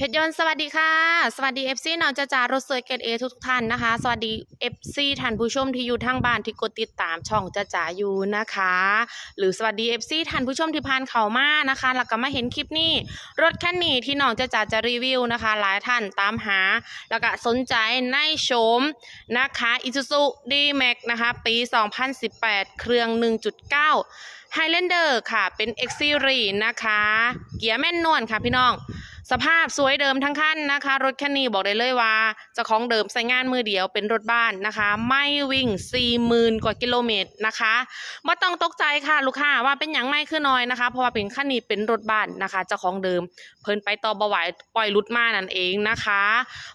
เพชรยนต์สวัสดีค่ะ สวัสดี FC น้องจ้าจารถสวยเกตเอทุกท่านนะคะ สวัสดี FC ท่านผู้ชมที่อยู่ทางบ้านที่กดติดตามช่องจ้าจาอยู่นะคะ หรือสวัสดี FC ท่านผู้ชมที่ผ่านเข้ามานะคะแล้วก็มาเห็นคลิปนี้รถคันนี้ที่น้องจ้าจาจะรีวิวนะคะ หลายท่านตามหา แล้วก็สนใจในโฉมนะคะ Isuzu D-Max นะคะปี 2018 เครื่อง 1.9 Highlander ค่ะเป็น X Series นะคะ เกียร์แม่นนวลค่ะพี่น้อง สภาพสวยเดิมทั้งคันนะคะ รถคันนี้บอกได้เลยว่าเจ้าของเดิมใช้งานมือเดียวเป็นรถบ้านนะคะ ไม่วิ่ง40,000กว่ากิโลเมตรนะคะไม่ต้องตกใจค่ะลูกค้าว่าเป็นอย่างไม่คือน้อยนะคะ เพราะว่าเป็นคันนี้เป็นรถบ้านนะคะเจ้าของเดิม เพิ่นไปต่อบไหวายปล่อยรุดมานั่นเองนะคะ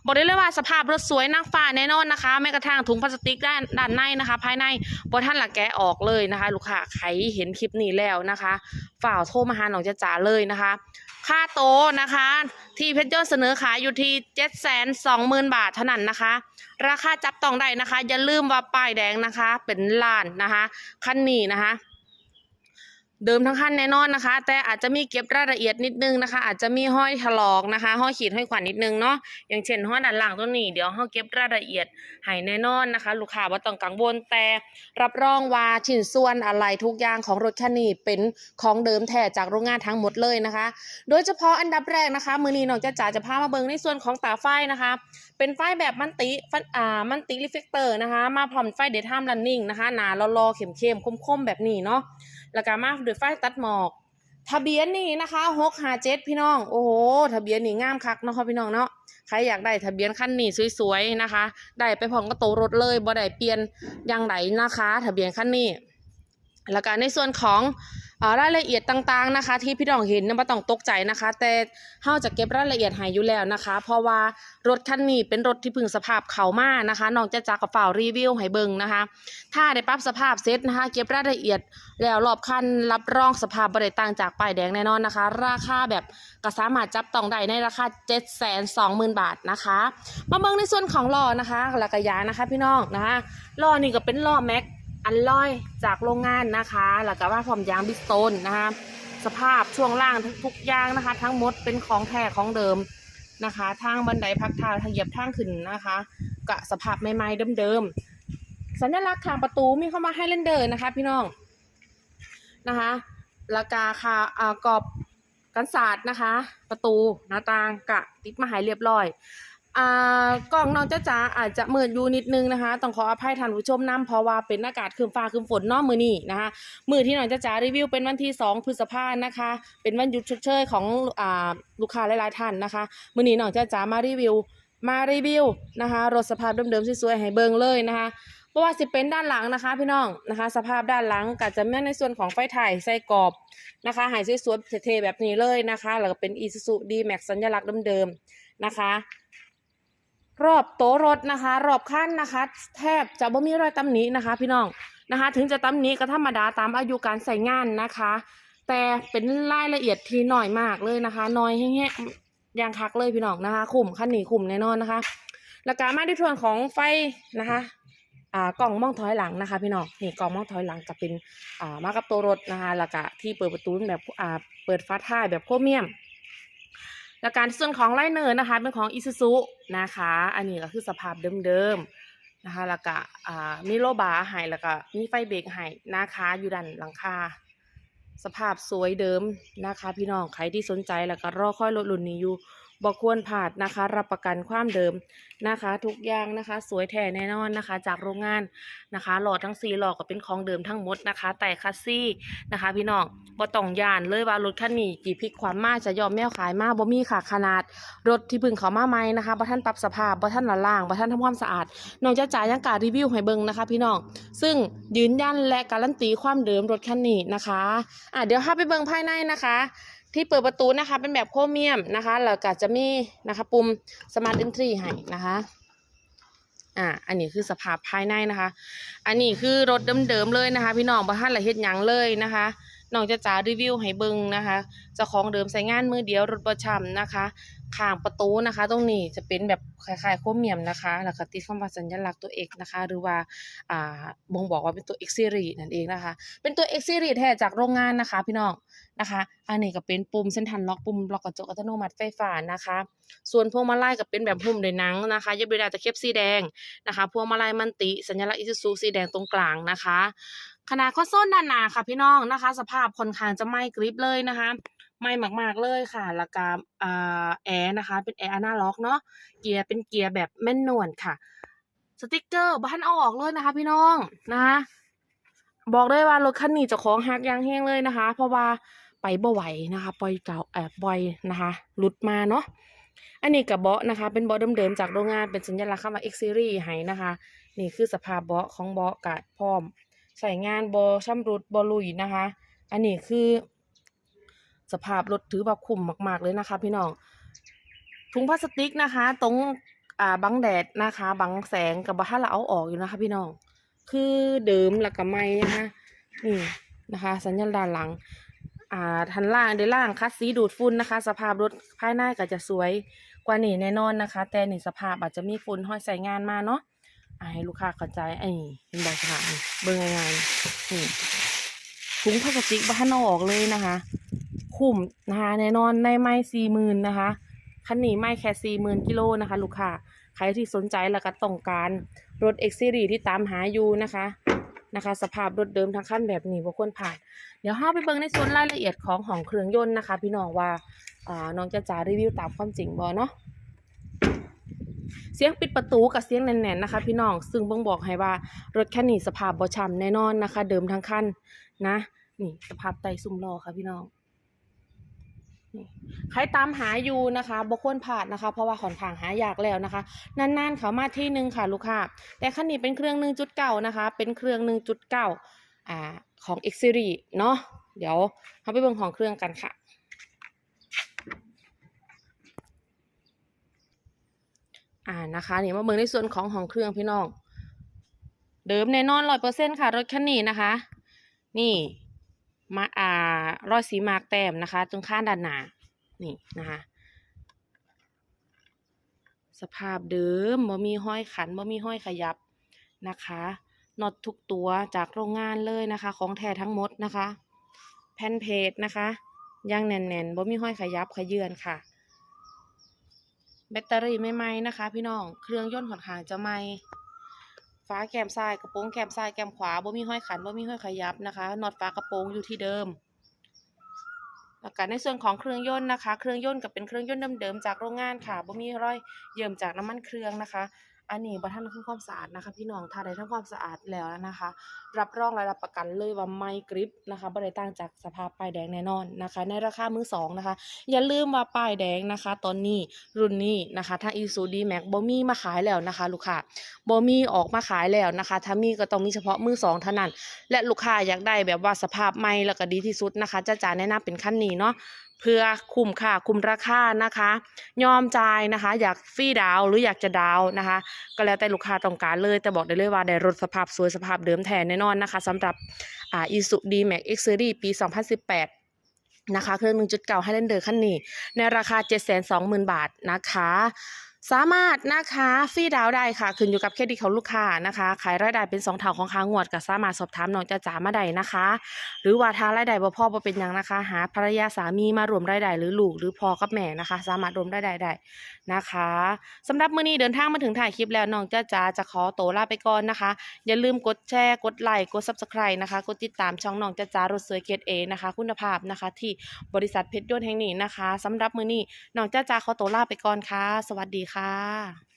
บอกได้เลยว่าสภาพรถสวยนางฟ้าแน่นอนนะคะแม้กระทั่งถุงพลาสติกด้านด้านในนะคะ ภายในบท่านหลักแกะออกเลยนะคะ ลูกค้าใครเห็นคลิปนี้แล้วนะคะฝ่ากโทรมาหาหนองจะจ๋าเลยนะคะ ค่าโตะนะคะ ที่เพชรยอดเสนอขายอยู่ที่เจ็ดแสนสองหมื่นบาทเท่านั้นนะคะ ราคาจับต้องได้นะคะ อย่าลืมว่าป้ายแดงนะคะ เป็นล้านนะคะ คันนี้นะคะ เดิมทั้งคันแน่นอนนะคะ แต่อาจจะมีเก็บรายละเอียดนิดนึงนะคะ อาจจะมีห้อยถลอกนะคะห้อยขีดห้อยขวัญนิดนึงเนาะอย่างเช่นห้อยด้านหลังตัวนี้เดี๋ยวเราเก็บรายละเอียดให้แน่นอนนะคะ ลูกค้าว่าต้องกังวลแต่รับรองว่าชิ้นส่วนอะไรทุกอย่างของรถคันนี้เป็นของเดิมแท้จากโรงงานทั้งหมดเลยนะคะ โดยเฉพาะอันดับแรกนะคะ มือนี้น้องจะจ๋าจะพามาเบิงในส่วนของตาไฟนะคะ เป็นไฟแบบมันติฟันอ่ามันติรีเฟกเตอร์นะคะ มาพร้อมไฟเดทามรันนิ่งนะคะหนาลอๆเข้มๆคมๆแบบนี้เนาะ แล้วก็มาด้วยไฟตัดหมอก ทะเบียนนี่นะคะหกหาเจ็ดพี่น้อง โอ้โห ทะเบียนนี่งามคักเนาะค่ะพี่น้องเนาะ ใครอยากได้ทะเบียนคันนี้สวยๆนะคะ ได้ไปพร้อมกับโตรถเลยบ่ได้เปลี่ยนอย่างไรนะคะ ทะเบียนคันนี้ แล้วก็ในส่วนของ รายละเอียดต่างๆนะคะ ที่พี่น้องเห็นนะไม่ต้องตกใจนะคะ แต่เฮาจะเก็บรายละเอียดให้อยู่แล้วนะคะ เพราะว่ารถคันนี้เป็นรถที่พึ่งสภาพเขามานะคะน้องจะจักกับฝ่าวรีวิวให้เบิ่งนะคะ ถ้าได้ปรับสภาพเซ็ตนะคะ เก็บรายละเอียดแล้วรอบคันรับรองสภาพบริต่างจากป้ายแดงแน่นอนนะคะ ราคาแบบก็สามารถจับต้องได้ในราคา 7 2 0 0 0 0 บาทนะคะ มาเบิ่งในส่วนของล้อนะคะแล้วก็ยางนะคะ พี่น้องนะคะล้อนี่ก็เป็นล้อแม็ก อันลอยจากโรงงานนะคะแล้วก็ว่าพร้อมยางบิสโตนนะคะสภาพช่วงล่างทุกอย่างนะคะ ทั้งหมดเป็นของแท้ของเดิมนะคะ ทางบันไดพักเท้าทางเหยียบทางขึ้นนะคะกะสภาพใหม่ๆเดิมๆสัญลักษณ์ทางประตูมีเข้ามาให้เล่นเดินนะคะ พี่น้องนะคะราคาค่ะอ่ากรอบกันศาสตร์นะคะ ประตูหน้าต่างกะติดมาหายเรียบร้อย อ่ากล้องน้องจ้าจ๋าอาจจะมืดอยู่นิดนึงนะคะ ต้องขออภัยท่านผู้ชมน้ำเพราะว่าเป็นอากาศคืมฟ้าคืมฝนนอกมือนี่นะคะ มือที่น้องจ้าจ๋ารีวิวเป็นวันที่ 2 พฤษภานะคะ เป็นวันหยุดชดเชยของอ่าลูกค้าหลายๆท่านนะคะ มือนี้น้องจ้าจ๋ามารีวิว มารีวิวนะคะรถสภาพเดิมๆสวยๆให้เบิ่งเลยนะคะเพราะว่าสิเป็นด้านหลังนะคะ พี่น้องนะคะ สภาพด้านหลังก็จะมีในส่วนของไฟถ่ายใส่กรอบนะคะหายสวยๆเท่ๆแบบนี้เลยนะคะแล้วก็เป็น Isuzu D-Max สัญลักษณ์เดิมๆนะคะ รอบโต๊ะรถนะคะ รอบขั้นนะคะ แทบจะบ่มีรอยตำหนินะคะ พี่น้องนะคะ ถึงจะตำหนิก็ธรรมดาตามอายุการใส่งานนะคะ แต่เป็นรายละเอียดที่น้อยมากเลยนะคะน้อยแห้งๆยางคักเลยพี่น้องนะคะ คุมขั้นนี้คุ้มแน่นอนนะคะ แล้วก็มาด้วยส่วนของไฟนะคะอ่ากล่องมองถอยหลังนะคะ พี่น้องนี่กล่องมองถอยหลังจะเป็นอ่ามากับตัวรถนะคะแล้วก็ที่เปิดประตูแบบอ่าเปิดฟ้าท้ายแบบโครเมียม แล้วการส่วนของไลเนอร์นะคะ เป็นของอิซูซุนะคะ อันนี้ก็คือสภาพเดิมๆนะคะ แล้วก็มีโลบาร์ให้แล้วก็มีไฟเบรกให้นะคะอยู่ด้านหลังคาสภาพสวยเดิมนะคะ พี่น้องใครที่สนใจแล้วก็รอค่อยรถรุ่นนี้อยู่ บอกควรผ่านนะคะ รับประกันความเดิมนะคะ ทุกอย่างนะคะ สวยแท้แน่นอนนะคะ จากโรงงานนะคะ หลอดทั้งสี่หลอดก็เป็นของเดิมทั้งหมดนะคะ แต่คัสซี่นะคะ พี่น้องบ่ต้องยานเลยว่ารถคันนี้กี่พลิกความมาจะยอมแมวขายมาบ่มีค่ะขนาด รถที่พึ่งเขามาใหม่นะคะบ่ท่านปรับสภาพบ่ท่านละล่างบ่ท่านทำความสะอาดน้องจะจ่ายยังการรีวิวให้เบิ่งนะคะ พี่น้องซึ่งยืนยันและการันตีความเดิมรถคันนี้นะคะอะเดี๋ยวพาไปเบิ่งภายในนะคะ ที่เปิดประตูนะคะ เป็นแบบโครเมียมนะคะแล้วก็จะมีนะคะปุ่มสมาร์ทเอนทรีให้นะคะอ่า อันนี้คือสภาพภายในนะคะ อันนี้คือรถเดิมๆเลยนะคะ พี่น้องบ่ทันละเฮ็ดยังเลยนะคะ น้องจะจ๋ารีวิวให้เบิ่งนะคะเจ้าของเดิมใส่งานมือเดียวรถบ่ช้ำนะคะข้างประตูนะคะ ตรงนี้จะเป็นแบบคล้ายๆโครเมียมนะคะแล้วก็ติดคำว่าสัญลักษณ์ตัว X นะคะ หรือว่าอ่าบ่งบอกว่าเป็นตัว X series นั่นเองนะคะ เป็นตัว X series แท้จากโรงงานนะคะ พี่น้องนะคะ อันนี้ก็เป็นปุ่มเส้นทันล็อกปุ่มล็อกกระจกอัตโนมัติไฟฟ้านะคะ ส่วนพวงมาลัยก็เป็นแบบหุ้มด้วยหนังนะคะยึดด้วยดาวตะเข็บสีแดงนะคะ พวงมาลัยมันติ สัญลักษณ์อิซูซูสีแดงตรงกลางนะคะ ขนาดคอนโซลด้านหนาค่ะพี่น้องนะคะ สภาพค่อนข้างจะไหม้กริบเลยนะคะไหม้มาก ๆเลยค่ะแล้วก็แอร์นะคะ เป็นแอร์อนาล็อกเนาะเกียร์เป็นเกียร์แบบแม่นนวลค่ะ สติกเกอร์บ้านเอาออกเลยนะคะ พี่น้องนะคะบอกเลยว่ารถคันนี้จะของหักยางแห้งเลยนะคะ เพราะว่าไปบ่ไหวนะคะปล่อยเก่าแอบปล่อยนะคะหลุดมาเนาะอันนี้กับเบาะนะคะ เป็นเบาะเดิมๆจากโรงงานเป็นสัญลักษณ์คำว่า X Series ให้นะคะ นี่คือสภาพเบาะของเบาะกะพร้อม ใส่งานบอช่ำรุดบอลุยนะคะ อันนี้คือสภาพรถถือว่าคุ้มมาก ๆ เลยนะคะ พี่น้องถุงพลาสติกนะคะ ตรงอ่าบังแดดนะคะบังแสงกับบัตเราเอาออกอยู่นะคะ พี่น้องคือเดิมแล้วก็ไม่นะคะนี่นะคะ สัญญาณด้านหลัง อ่าทันล่างเดยวล่างคัดสีดูดฝุ่นนะคะ สภาพรถภายในก็จะสวยกว่านี่แน่นอนนะคะ แต่นี่สภาพอาจจะมีฝุ่นห้อยใส่งานมาเนาะ ให้ลูกค้าเข้าใจไอ้เป็นใบสภาพนี่เบิ่งง่ายๆนี่ถุงพลาสติกบ้านเอาออกเลยนะคะ คุ้มนะคะแน่นอนในไม้สี่หมื่นนะคะคันนี้ไม่แค่สี่หมื่นกิโลนะคะ ลูกค้าใครที่สนใจแล้วก็ต้องการรถ X Series ที่ตามหาอยู่นะคะนะคะ สภาพรถเดิมทั้งคันแบบนี้บ่ควรผ่าน เดี๋ยวห้าไปเบิ่งในส่วนรายละเอียดของของเครื่องยนต์นะคะ พี่น้องว่าน้องจะจ๋ารีวิวตามความจริงบ่เนาะ เสียงปิดประตูกับเสียงแน่นๆนะคะ พี่น้องซึ่งบ่งบอกให้ว่ารถคันนี้สภาพบ่ช้ำแน่นอนนะคะ เดิมทั้งคันนะนี่สภาพไตซุ้มล้อค่ะพี่น้องใครตามหาอยู่นะคะบ่ควรพลาดนะคะ เพราะว่าค่อนข้างหายากแล้วนะคะ นานๆเขามาที่หนึ่งค่ะลูกค้าแต่คันนี้เป็นเครื่อง1.9นะคะ เป็นเครื่อง1.9อ่าของ X Series เนาะเดี๋ยวเราไปเบิ่งของเครื่องกันค่ะ อ่านะคะนี่มาเบิ่งในส่วนของของเครื่องพี่น้อง เดิมแน่นอนร้อยเปอร์เซ็นค่ะ รถคันนี้นะคะ นี่มาอ่ารอยสีมาร์กแต้มนะคะตรงข้างด้านหน้านี่นะคะ สภาพเดิมบ่มีห้อยขันบ่มีห้อยขยับนะคะน็อตทุกตัวจากโรงงานเลยนะคะ ของแท้ทั้งหมดนะคะ แผ่นเพจนะคะยังแน่นๆบ่มีห้อยขยับขยื่นค่ะ แบตเตอรี่ใหม่ๆนะคะ พี่น้อง เครื่องยนต์ค่อนข้างจะไหม่ฟ้าแกมซ้ายกระโปรงแกมซ้ายแกมขวาบ่มีห้อยขันบ่มีห้อยขยับนะคะน็อตฝากระโปรงอยู่ที่เดิมแล้วก็ในส่วนของเครื่องยนต์นะคะ เครื่องยนต์กับเป็นเครื่องยนต์เดิมๆจากโรงงานค่ะบ่มีรอยเยิ่มจากน้ำมันเครื่องนะคะ อันนี้บ่ทันทำความสะอาดนะคะ พี่น้องถ้าได้ทำความสะอาดแล้วนะคะ รับรองและรับประกันเลยว่าไม่กริปนะคะบ่ได้ต่างจากสภาพป้ายแดงแน่นอนนะคะ ในราคามือสองนะคะ อย่าลืมว่าป้ายแดงนะคะ ตอนนี้รุ่นนี้นะคะทาง Isuzu D-Max บ่มีมาขายแล้วนะคะ ลูกค้าบ่มีออกมาขายแล้วนะคะ ถ้ามีก็ต้องมีเฉพาะมือสองเท่านั้น และลูกค้าอยากได้แบบว่าสภาพใหม่แล้วก็ดีที่สุดนะคะจะจ่าแนะนำเป็นขั้นนี้เนาะ เพื่อคุ้มค่าคุ้มราคานะคะ ยอมจ่ายนะคะ อยากฟรีดาวหรืออยากจะดาวนะคะ ก็แล้วแต่ลูกค้าต้องการเลย แต่บอกได้เลยว่าได้รถสภาพสวยสภาพเดิมแทนแน่นอนนะคะสำหรับอ่า Isuzu D-Max X Series ปี 2018นะคะเครื่อง1.9 Highlander คันนี้ ในราคา 720,000 บาทนะคะ สามารถนะคะฟรีดาวได้ค่ะ ขึ้นอยู่กับเครดิตของลูกค้านะคะ ขายรายได้เป็นสองเท่าของค้างวดก็สามารถสอบถามน้องจ้าจ๋ามาได้นะคะ หรือว่าถ้ารายได้บ่พอบ่เป็นยังนะคะ หาภรรยาสามีมารวมรายได้หรือลูกหรือพ่อกับแม่นะคะ สามารถรวมรายได้ได้นะคะสำหรับมื้อนี้เดินทางมาถึงถ่ายคลิปแล้วน้องจ้าจ๋าจะขอตัวลาไปก่อนนะคะ อย่าลืมกดแชร์กดไลค์กด Subscribe นะคะกดติดตามช่องน้องจ้าจ๋ารถสวยเกรดเอนะคะ คุณภาพนะคะ ที่บริษัทเพชรยนต์แห่งนี้นะคะสำหรับมื้อนี้น้องจ้าจ๋าขอตัวลาไปก่อนค่ะ สวัสดีค่ะค่ะ